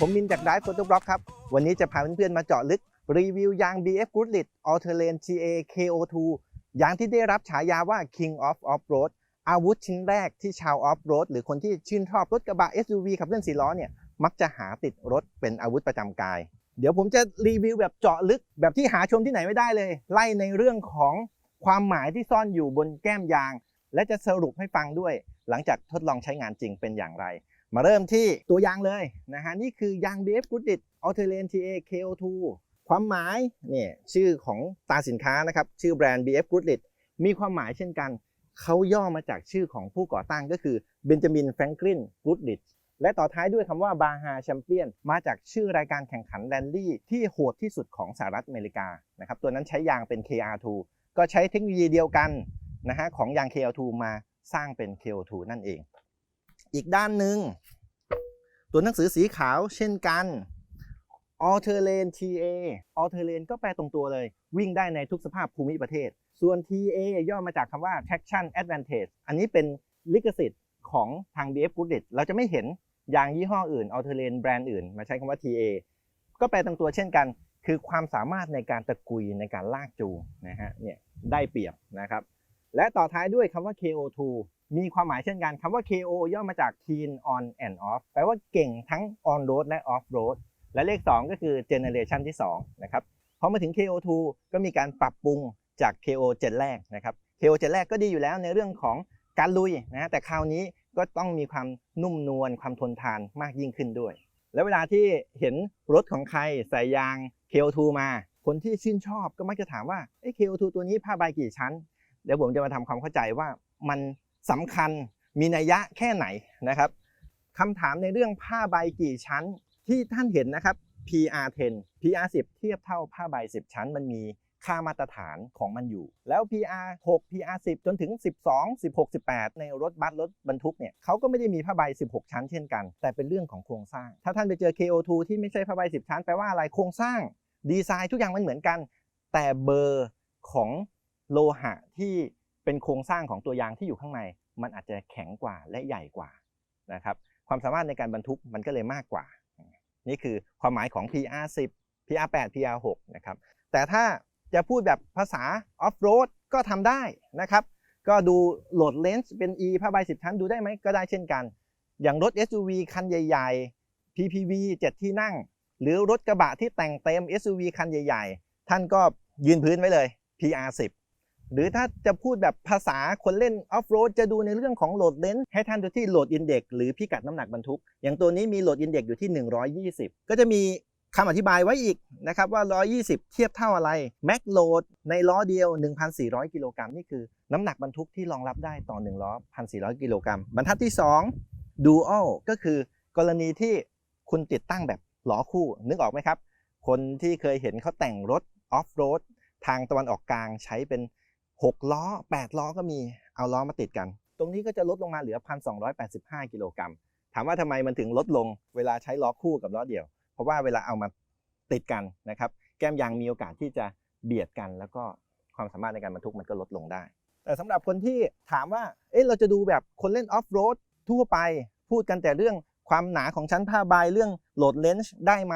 ผมมินจาก Drive Photo Blog ครับ วันนี้จะพาเพื่อนๆมาเจาะลึก รีวิวยาง BF Goodrich All Terrain TA KO2 ยางที่ได้รับฉายาว่า King of Off-Road อาวุธชิ้นแรกที่ชาวออฟโรดหรือคนที่ชื่นชอบรถกระบะ SUV ขับเคลื่อนสี่ล้อเนี่ยมักจะหาติดรถเป็นอาวุธประจำกาย เดี๋ยวผมจะรีวิวแบบเจาะลึกแบบที่หาชมที่ไหนไม่ได้เลย ไล่ในเรื่องของความหมายที่ซ่อนอยู่บนแก้มยาง และจะสรุปให้ฟังด้วย หลังจากทดลองใช้งานจริงเป็นอย่างไร มาเริ่มที่ตัวยางเลยนะฮะนี่คือยาง BF Goodrich All Terrain TA KO2 ความหมายเนี่ยชื่อของตราสินค้านะครับ ชื่อแบรนด์ BF Goodrich มีความหมายเช่นกัน เขาย่อมาจากชื่อของผู้ก่อตั้งก็คือเบนจามินแฟรงคลินกูดดิชและต่อท้ายด้วยคำว่าบาฮาแชมเปี้ยนมาจากชื่อรายการแข่งขันแรลลี่ที่โหดที่สุดของสหรัฐอเมริกานะครับตัวนั้นใช้ยางเป็น KR2 ก็ใช้เทคโนโลยีเดียวกันนะฮะของยาง KR2 มาสร้างเป็น KO2 นั่นเอง อีกด้านหนึ่ง ตัวหนังสือสีขาวเช่นกัน a l Terrain TA a l Terrain ก็แปลตรงตัวเลย วิ่งได้ในทุกสภาพภูมิประเทศ ส่วน TA ย่อมาจากคำว่า Traction Advantage อันนี้เป็นลิขสิทธิ์ของทาง BF Goodrich เราจะไม่เห็นยางยี่ห้ออื่น a l Terrain แบรนด์อื่น มาใช้คำว่า TA ก็แปลตรงตัวเช่นกัน คือความสามารถในการตะกุยในการลากจูงนะฮะเนี่ยได้เปรียบนะครับและต่อท้ายด้วยคำว่า KO2 มีความหมายเช่นกันคำว่า KO ย่อมาจาก Keen on and off แปลว่าเก่งทั้ง on road และ off road และเลข 2 ก็คือ generation ที่2นะครับพอมาถึง KO2 ก็มีการปรับปรุงจาก KO เจนแรกนะครับ KO เจนแรกก็ดีอยู่แล้วในเรื่องของการลุยนะแต่คราวนี้ก็ต้องมีความนุ่มนวลความทนทานมากยิ่งขึ้นด้วย แล้วเวลาที่เห็นรถของใครใส่ยาง KO2 มา คนที่ชื่นชอบก็มักจะถามว่าเอ้ KO2 ตัวนี้ผ้าใบกี่ชั้น เดี๋ยวผมจะมาทำความเข้าใจว่ามัน สำคัญมีนัยยะแค่ไหนนะครับคำถามในเรื่องผ้าใบกี่ชั้นที่ท่านเห็นนะครับ PR10 PR10 เทียบเท่าผ้าใบ 10 ชั้น มันมีค่ามาตรฐานของมันอยู่ แล้ว PR6 PR10 จนถึง 12 16 18 ในรถบัสรถบรรทุกเนี่ยเขาก็ไม่ได้มีผ้าใบ 16 ชั้นเช่นกัน แต่เป็นเรื่องของโครงสร้าง ถ้าท่านไปเจอ KO2 ที่ไม่ใช่ผ้าใบ 10 ชั้นแปลว่าอะไรโครงสร้าง ดีไซน์ทุกอย่างมันเหมือนกัน แต่เบอร์ของโลหะที่เป็นโครงสร้างของตัวยางที่อยู่ข้างใน มันอาจจะแข็งกว่าและใหญ่กว่านะครับความสามารถในการบรรทุกมันก็เลยมากกว่า นี่คือความหมายของ PR10 PR8 PR6 นะครับแต่ถ้าจะพูดแบบภาษาออฟโรดก็ทำได้นะครับ ก็ดูโหลดเลนส์เป็น E ผ้าใบ10 ชั้นดูได้ไหมก็ได้เช่นกัน อย่างรถ SUV คันใหญ่ ๆ PPV 7 ที่นั่ง หรือรถกระบะที่แต่งเต็ม SUV คันใหญ่ ๆ ท่านก็ยืนพื้นไว้เลย PR10 หรือถ้าจะพูดแบบภาษาคนเล่นออฟโรดจะดูในเรื่องของโหลดเลนส์ให้ท่านดูที่โหลดอินเด็กหรือพิกัดน้ำหนักบรรทุก อย่างตัวนี้มีโหลดอินเด็กอยู่ที่ 120 ก็จะมีคำอธิบายไว้อีกนะครับว่า 120 เทียบเท่าอะไรแม็กโหลดในล้อเดียว 1,400 กิโลกรัมนี่คือน้ำหนักบรรทุกที่รองรับได้ต่อ1ล้อ 1,400 กิโลกรัมบรรทัดที่2 Dual ก็คือกรณีที่คุณติดตั้งแบบล้อคู่ นึกออกไหมครับ คนที่เคยเห็นเขาแต่งรถออฟโรดทางตะวันออกกลางใช้เป็น 6 ล้อ 8 ล้อก็มีเอาล้อมาติดกัน ตรงนี้ก็จะลดลงมาเหลือ 1,285 กิโลกรัมถามว่าทำไมมันถึงลดลงเวลาใช้ล้อคู่กับล้อเดี่ยว เพราะว่าเวลาเอามาติดกันนะครับ แก้มยางมีโอกาสที่จะเบียดกัน แล้วก็ความสามารถในการบรรทุกมันก็ลดลงได้ แต่สำหรับคนที่ถามว่าเอ๊ะเราจะดูแบบคนเล่นออฟโรดทั่วไป พูดกันแต่เรื่องความหนาของชั้นผ้าใบเรื่องโหลดเลนส์ได้ไหม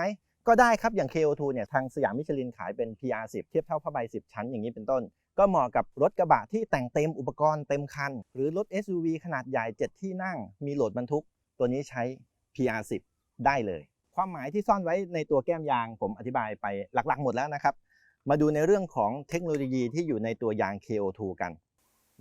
ก็ได้ครับอย่าง KO2 เนี่ยทางสยามมิชลินขายเป็น PR10 เทียบเท่าผ้าใบ 10 ชั้นอย่างนี้เป็นต้น ก็เหมาะกับรถกระบะที่แต่งเต็มอุปกรณ์เต็มคัน หรือรถ SUV ขนาดใหญ่ 7 ที่นั่ง มีโหลดบรรทุก ตัวนี้ใช้ PR10 ได้เลย ความหมายที่ซ่อนไว้ในตัวแก้มยางผมอธิบายไปหลักๆ หมดแล้วนะครับ มาดูในเรื่องของเทคโนโลยีที่อยู่ในตัวยาง KO2 กัน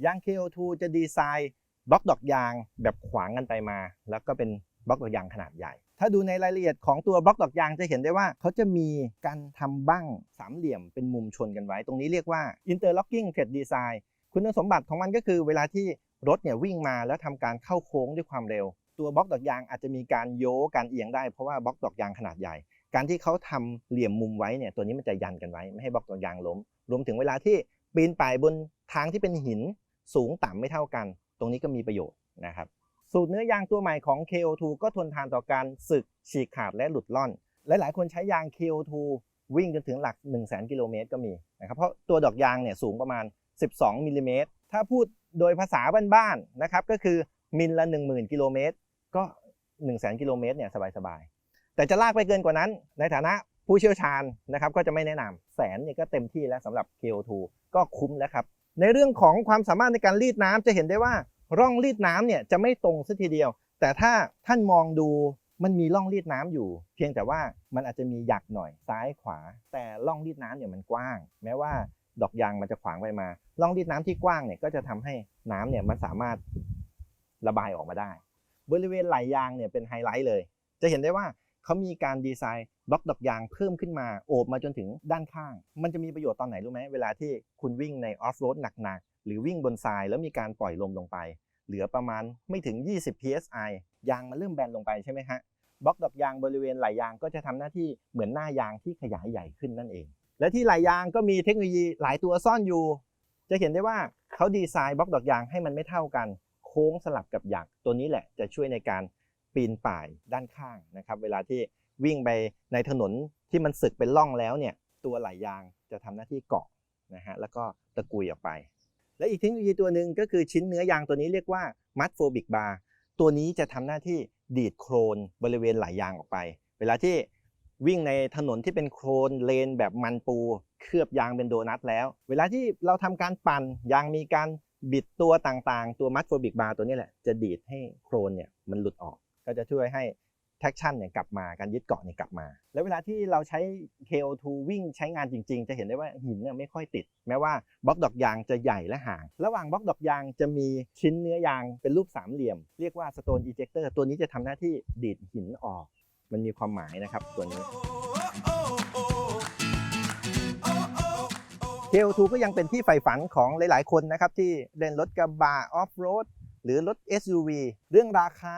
ยาง KO2 จะดีไซน์บล็อกดอกยางแบบขวางกันไปมา แล้วก็เป็นบล็อกดอกยางขนาดใหญ่ ถ้าดูในรายละเอียดของตัวบล็อกดอกยางจะเห็นได้ว่าเขาจะมีการทำบั้งสามเหลี่ยมเป็นมุมชนกันไว้ ตรงนี้เรียกว่า interlocking thread design คุณสมบัติของมันก็คือเวลาที่รถเนี่ยวิ่งมาแล้วทำการเข้าโค้งด้วยความเร็ว ตัวบล็อกดอกยางอาจจะมีการโยกการเอียงได้เพราะว่าบล็อกดอกยางขนาดใหญ่ การที่เขาทำเหลี่ยมมุมไว้เนี่ยตัวนี้มันจะยันกันไว้ไม่ให้บล็อกดอกยางล้ม รวมถึงเวลาที่ปีนป่ายบนทางที่เป็นหินสูงต่ำไม่เท่ากัน ตรงนี้ก็มีประโยชน์นะครับ สูตรเนื้อยางตัวใหม่ของ KO2 ก็ทนทานต่อการสึกฉีกขาดและหลุดล่อนและหลายคนใช้ยาง KO2 วิ่งจนถึงหลัก1 0 0 0 0 0กิโลเมตรก็มีนะครับเพราะตัวดอกยางเนี่ยสูงประมาณ 12มิลลิเมตรถ้าพูดโดยภาษาบ้านๆนะครับก็คือมิลละ 10,000กิโลเมตรก็1 0 0 0 0 0กิโลเมตรเนี่ยสบายๆ แต่จะลากไปเกินกว่านั้น ในฐานะผู้เชี่ยวชาญนะครับก็จะไม่แนะนำแสนเนี่ยก็เต็มที่แล้วสำหรับ KO2 ก็คุ้มแล้วครับในเรื่องของความสามารถในการรีดน้ำจะเห็นได้ว่า ร่องรีดน้ำเนี่ยจะไม่ตรงสัทีเดียว แต่ถ้าท่านมองดูมันมีร่องรีดน้ำอยู่ เพียงแต่ว่ามันอาจจะมีหยักหน่อยซ้ายขวา แต่ร่องรีดน้ำเนี่ยมันกว้าง แม้ว่าดอกยางมันจะขวางไปมาร่องรีดน้ำที่กว้างเนี่ยก็จะทำให้น้ำเนี่ยมันสามารถระบายออกมาได้ บริเวณไหลยางเนี่ยเป็นไฮไลท์เลย จะเห็นได้ว่าเขามีการดีไซน์บล็อกดอกยางเพิ่มขึ้นมาโอบมาจนถึงด้านข้าง มันจะมีประโยชน์ตอนไหนรู้ไหมเวลาที่คุณวิ่งในออฟโรดหนัก หรือวิ่งบนทรายแล้วมีการปล่อยลมลงไป เหลือประมาณไม่ถึง 20 psi ยางมันเริ่มแบนลงไปใช่ไหมฮะบล็อกดอกยางบริเวณไหลยางก็จะทำหน้าที่เหมือนหน้ายางที่ขยายใหญ่ขึ้นนั่นเอง และที่ไหลยางก็มีเทคโนโลยีหลายตัวซ่อนอยู่ จะเห็นได้ว่าเขาดีไซน์บล็อกดอกยางให้มันไม่เท่ากัน โค้งสลับกับหยักตัวนี้แหละจะช่วยในการปีนป่ายด้านข้างนะครับเวลาที่วิ่งไปในถนนที่มันสึกเป็นร่องแล้วเนี่ยตัวไหลยางจะทำหน้าที่เกาะนะฮะแล้วก็ตะกุยออกไป และอีกเทคโนโลยีตัวหนึ่งก็คือชิ้นเนื้อยางตัวนี้เรียกว่ามัดโฟบิกบาร์ตัวนี้จะทำหน้าที่ดีดโครนบริเวณไหลายยางออกไป เวลาที่วิ่งในถนนที่เป็นโครนเลนแบบมันปู เคลือบยางเป็นโดนัทแล้ว เวลาที่เราทำการปั่นยางมีการบิดตัวต่างๆ ตัวมัดโฟบิกบาร์ตัวนี้แหละจะดีดให้โครนเนี่ยมันหลุดออก ก็จะช่วยให้ traction เนี่ยกลับมาการยึดเกาะเนี่ยกลับมา แล้วเวลาที่เราใช้ KO2 วิ่งใช้งานจริง ๆ จะเห็นได้ว่าหินเนี่ยไม่ค่อยติด แม้ว่าบล็อกดอกยางจะใหญ่และห่าง ระหว่างบล็อกดอกยางจะมีชิ้นเนื้อยางเป็นรูปสามเหลี่ยม เรียกว่า stone ejector ตัวนี้จะทำหน้าที่ดีดหินออก มันมีความหมายนะครับตัวนี้ KO2 ก็ยังเป็นที่ใฝ่ฝันของหลาย ๆ คนนะครับที่เล่นรถกระบะออฟโรดหรือรถ SUV เรื่องราคา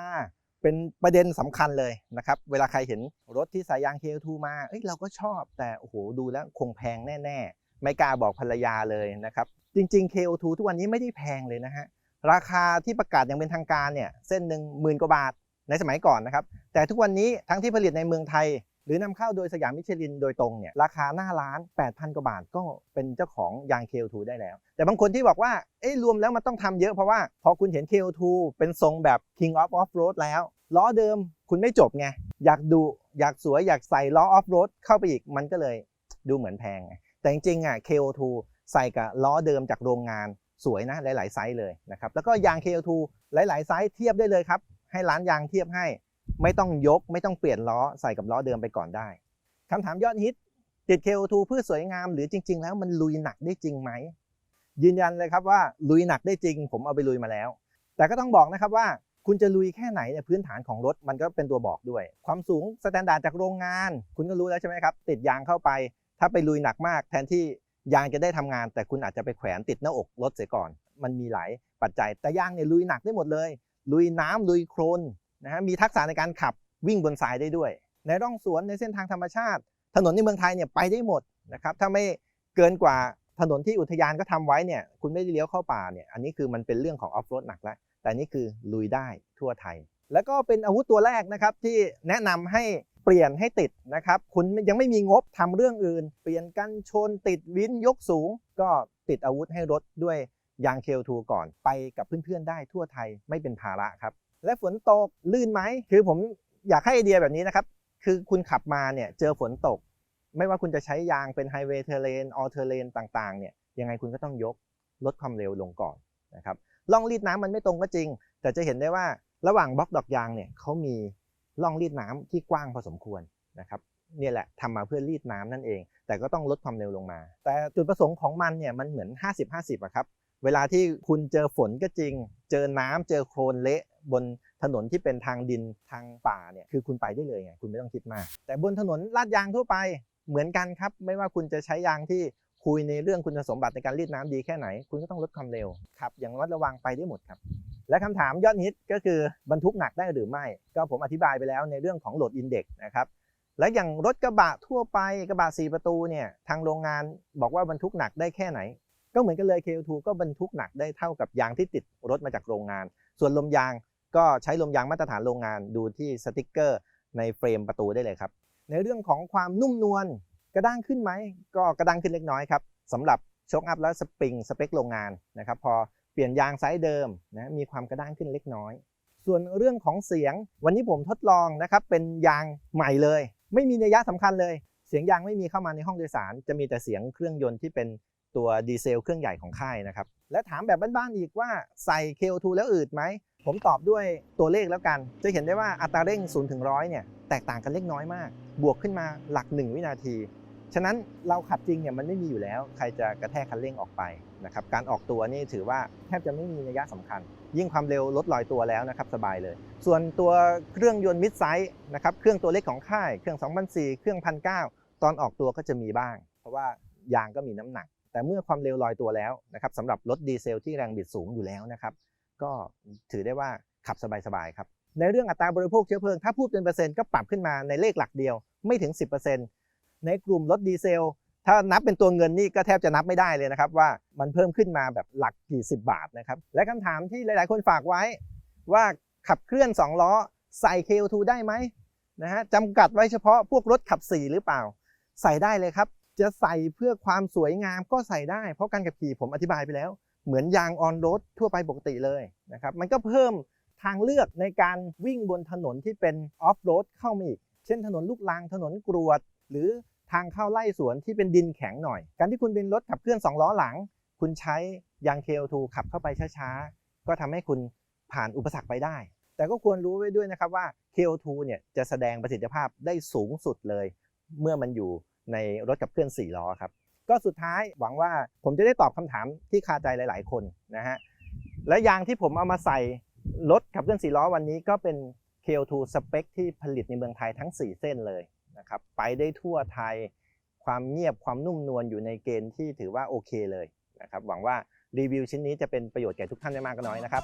เป็นประเด็นสำคัญเลยนะครับ เวลาใครเห็นรถที่สายยาง KO2 มาเอ้ยเราก็ชอบแต่โอ้โหดูแล้วคงแพงแน่ ๆ ไม่กล้าบอกภรรยาเลยนะครับ จริง ๆ KO2 ทุกวันนี้ไม่ได้แพงเลยนะฮะราคาที่ประกาศอย่างเป็นทางการเนี่ยเส้นหนึ่งหมื่นกว่าบาทในสมัยก่อนนะครับ แต่ทุกวันนี้ทั้งที่ผลิตในเมืองไทย หรือนำเข้าโดยสยามมิชลินโดยตรงเนี่ยราคาหน้าร้าน 8,000 กว่าบาทก็เป็นเจ้าของยาง KO2 ได้แล้ว แต่บางคนที่บอกว่าเอ้รวมแล้วมันต้องทำเยอะเพราะว่าพอคุณเห็น KO2 เป็นทรงแบบ King of Off Road แล้วล้อเดิมคุณไม่จบไงอยากดูอยากสวยอยากใส่ล้อออฟโรดเข้าไปอีกมันก็เลยดูเหมือนแพงไงแต่จริงๆอะ KO2 ใส่กับล้อเดิมจากโรงงานสวยนะหลาย ๆ ไซส์เลยนะครับ แล้วก็ยาง KO2 หลาย ๆ ไซส์เทียบได้เลยครับ ให้ร้านยางเทียบให้ ไม่ต้องยกไม่ต้องเปลี่ยนล้อใส่กับล้อเดิมไปก่อนได้คำถามยอดฮิตติด KO2 เพื่อสวยงามหรือจริง ๆ แล้วมันลุยหนักได้จริงไหมยืนยันเลยครับว่าลุยหนักได้จริง ผมเอาไปลุยมาแล้ว แต่ก็ต้องบอกนะครับว่าคุณจะลุยแค่ไหนเนี่ยพื้นฐานของรถมันก็เป็นตัวบอกด้วย ความสูงสแตนดาร์ดจากโรงงาน คุณก็รู้แล้วใช่ไหมครับ ติดยางเข้าไป ถ้าไปลุยหนักมาก แทนที่ยางจะได้ทำงาน แต่คุณอาจจะไปแขวนติดหน้าอกรถเสียก่อน มันมีหลายปัจจัยแต่ยางเนี่ยลุยหนักได้หมดเลย ลุยน้ำลุยโคลน นะฮะมีทักษะในการขับวิ่งบนทรายได้ด้วย ในร่องสวนในเส้นทางธรรมชาติ ถนนในเมืองไทยเนี่ยไปได้หมดนะครับถ้าไม่เกินกว่าถนนที่อุทยานก็ทำไว้เนี่ยคุณไม่ได้เลี้ยวเข้าป่าเนี่ยอันนี้คือมันเป็นเรื่องของออฟโรดหนักแล้วแต่นี่คือลุยได้ทั่วไทย แล้วก็เป็นอาวุธตัวแรกนะครับที่แนะนำให้เปลี่ยนให้ติดนะครับคุณยังไม่มีงบทำเรื่องอื่น เปลี่ยนกันชนติดวินยกสูง ก็ติดอาวุธให้รถด้วยยางเคลทูก่อนไปกับเพื่อนๆได้ทั่วไทยไม่เป็นภาระครับ และฝนตกลื่นไหมคือผมอยากให้ไอเดียแบบนี้นะครับ คือคุณขับมาเนี่ยเจอฝนตก ไม่ว่าคุณจะใช้ยางเป็นไฮเวย์เทเลนออเทเลนต่างๆเนี่ยยังไงคุณก็ต้องยกลดความเร็วลงก่อนนะครับล่องรีดน้ำมันไม่ตรงก็จริง แต่จะเห็นได้ว่าระหว่างบล็อกดอกยางเนี่ยเขามีล่องรีดน้ำที่กว้างพอสมควรนะครับเนี่ยแหละทำมาเพื่อรีดน้ำนั่นเอง แต่ก็ต้องลดความเร็วลงมา แต่จุดประสงค์ของมันเนี่ยมันเหมือน 50-50อะครับเวลาที่คุณเจอฝนก็จริง เจอน้ำเจอโคลนเละ บนถนนที่เป็นทางดินทางป่าเนี่ยคือคุณไปได้เลยไงคุณไม่ต้องคิดมาก แต่บนถนนลาดยางทั่วไปเหมือนกันครับ ไม่ว่าคุณจะใช้ยางที่คุยในเรื่องคุณสมบัติในการรีดน้ำดีแค่ไหน คุณก็ต้องลดความเร็วครับอย่างระมัดระวังไปได้หมดครับ และคำถามยอดฮิตก็คือบรรทุกหนักได้หรือไม่ ก็ผมอธิบายไปแล้วในเรื่องของโหลดอินเด็กนะครับและอย่างรถกระบะทั่วไปกระบะ4ประตูเนี่ยทางโรงงานบอกว่าบรรทุกหนักได้แค่ไหน ก็เหมือนกันเลย KO2 ก็บรรทุกหนักได้เท่ากับยางที่ติดรถมาจากโรงงาน ส่วนลมยาง ก็ใช้ลมยางมาตรฐานโรงงานดูที่สติกเกอร์ในเฟรมประตูได้เลยครับ ในเรื่องของความนุ่มนวลกระด้างขึ้นไหม ก็กระด้างขึ้นเล็กน้อยครับสำหรับโชคอัพและสปริงสเปคโรงงานนะครับพอเปลี่ยนยางไซส์เดิมนะมีความกระด้างขึ้นเล็กน้อย ส่วนเรื่องของเสียง วันนี้ผมทดลองนะครับเป็นยางใหม่เลย ไม่มีนัยยะสำคัญเลย เสียงยางไม่มีเข้ามาในห้องโดยสาร จะมีแต่เสียงเครื่องยนต์ที่เป็นตัวดีเซลเครื่องใหญ่ของค่ายนะครับและถามแบบบ้านๆอีกว่าใส่ KO2 แล้วอืดไหม ผมตอบด้วยตัวเลขแล้วกัน จะเห็นได้ว่าอัตราเร่ง0ถึง100เนี่ยแตกต่างกันเล็กน้อยมาก บวกขึ้นมาหลัก 1 วินาที ฉะนั้นเราขับจริงเนี่ยมันไม่มีอยู่แล้ว ใครจะกระแทกคันเร่งออกไปนะครับการออกตัวนี่ถือว่าแทบจะไม่มีนัยะสำคัญ ยิ่งความเร็วลดลอยตัวแล้วนะครับสบายเลย ส่วนตัวเครื่องยนต์มิดไซส์นะครับเครื่องตัวเล็กของค่ายเครื่อง2004เครื่อง1,900ตอนออกตัวก็จะมีบ้าง เพราะว่ายางก็มีน้ำหนัก แต่เมื่อความเร็วลอยตัวแล้วนะครับสำหรับรถดีเซลที่แรงบิดสูงอยู่แล้วนะครับ ก็ถือได้ว่าขับสบายๆครับ ในเรื่องอัตราบริโภคเชื้อเพลิง ถ้าพูดเป็นเปอร์เซ็นต์ก็ปรับขึ้นมาในเลขหลักเดียวไม่ถึง 10%ในกลุ่มรถดีเซล ถ้านับเป็นตัวเงินนี่ก็แทบจะนับไม่ได้เลยนะครับ ว่ามันเพิ่มขึ้นมาแบบหลักกี่สิบบาทนะครับ และคำถามที่หลาย ๆ คนฝากไว้ ว่าขับเคลื่อน 2 ล้อใส่ KO2 ได้ไหมนะฮะจำกัดไว้เฉพาะพวกรถขับ 4 หรือเปล่า ใส่ได้เลยครับ จะใส่เพื่อความสวยงามก็ใส่ได้ เพราะการขับขี่ผมอธิบายไปแล้ว เหมือนยางออนโรดทั่วไปปกติเลยนะครับ มันก็เพิ่มทางเลือกในการวิ่งบนถนนที่เป็นออฟโรดเข้ามาอีก เช่นถนนลูกรังถนนกรวด หรือทางเข้าไล่สวนที่เป็นดินแข็งหน่อย การที่คุณเป็นรถขับเคลื่อน 2 ล้อหลัง คุณใช้ยาง KO2 ขับเข้าไปช้าๆ ก็ทำให้คุณผ่านอุปสรรคไปได้ แต่ก็ควรรู้ไว้ด้วยนะครับว่า KO2 เนี่ยจะแสดงประสิทธิภาพได้สูงสุดเลย เมื่อมันอยู่ในรถขับเคลื่อน 4 ล้อครับ ก็สุดท้ายหวังว่าผมจะได้ตอบคำถามที่คาใจหลาย ๆ คนนะฮะและยางที่ผมเอามาใส่รถขับเคลื่อน4ล้อวันนี้ก็เป็น KO2 สเปคที่ผลิตในเมืองไทยทั้ง 4 เส้นเลยนะครับไปได้ทั่วไทยความเงียบความนุ่มนวลอยู่ในเกณฑ์ที่ถือว่าโอเคเลยนะครับหวังว่ารีวิวชิ้นนี้จะเป็นประโยชน์แก่ทุกท่านไม่มากก็น้อยนะครับ